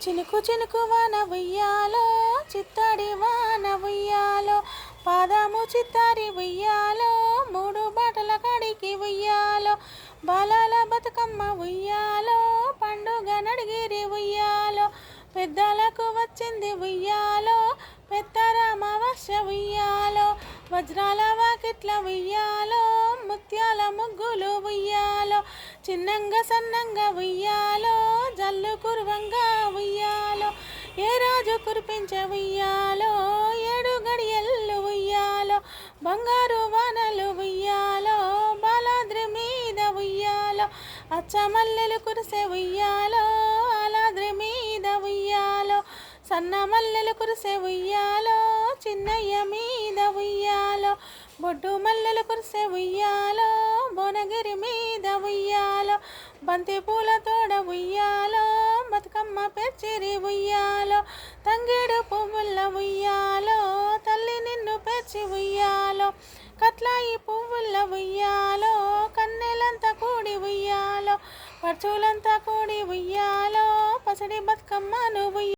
చినుకు చినుకు వాన ఉయ్యాలో చిత్తడి వాన ఉయ్యాలో పాదము చిత్తారి ఉయ్యాలో మూడు బాటల కడికి ఉయ్యాలో బాలాల బతుకమ్మ ఉయ్యాలో పండుగ నడిగిరి ఉయ్యాలో పెద్దలకు వచ్చింది ఉయ్యాలో పెద్దరామవశ్య ఉయ్యాలో వజ్రాల వాకిట్ల ఉయ్యాలో ముత్యాల ముగ్గులు ఉయ్యాలో చిన్నంగా సన్నంగా ఉయ్యాలో జల్లు కురువంగా కురిపించే ఉయ్యాలో ఏడు గడియల్లు ఉయ్యాలో బంగారు వానలు ఉయ్యాలో బాలాద్రి మీద ఉయ్యాలో అచ్చమల్లెలు కురిసే ఉయ్యాలో అలాద్రి మీద ఉయ్యాలో సన్న మల్లెలు కురిసే ఉయ్యాలో చిన్నయ్య మీద ఉయ్యాలో బొడ్డు మల్లెలు కురిసే ఉయ్యాలో భువనగిరి మీద ఉయ్యాలో బంతి పూల తోడ ఉయ్యాలో బతుకమ్మ పెచ్చిరి ఉయ్యాలో తంగేడు పువ్వుల ఉయ్యాలో తల్లి నిన్ను పెచ్చి ఉయ్యాలో కట్లాయి పువ్వుల ఉయ్యాలో కన్నెలంతా కూడి ఉయ్యాలో పర్చులంతా కూడి ఉయ్యాలో పసడి బతుకమ్మను నువ్వు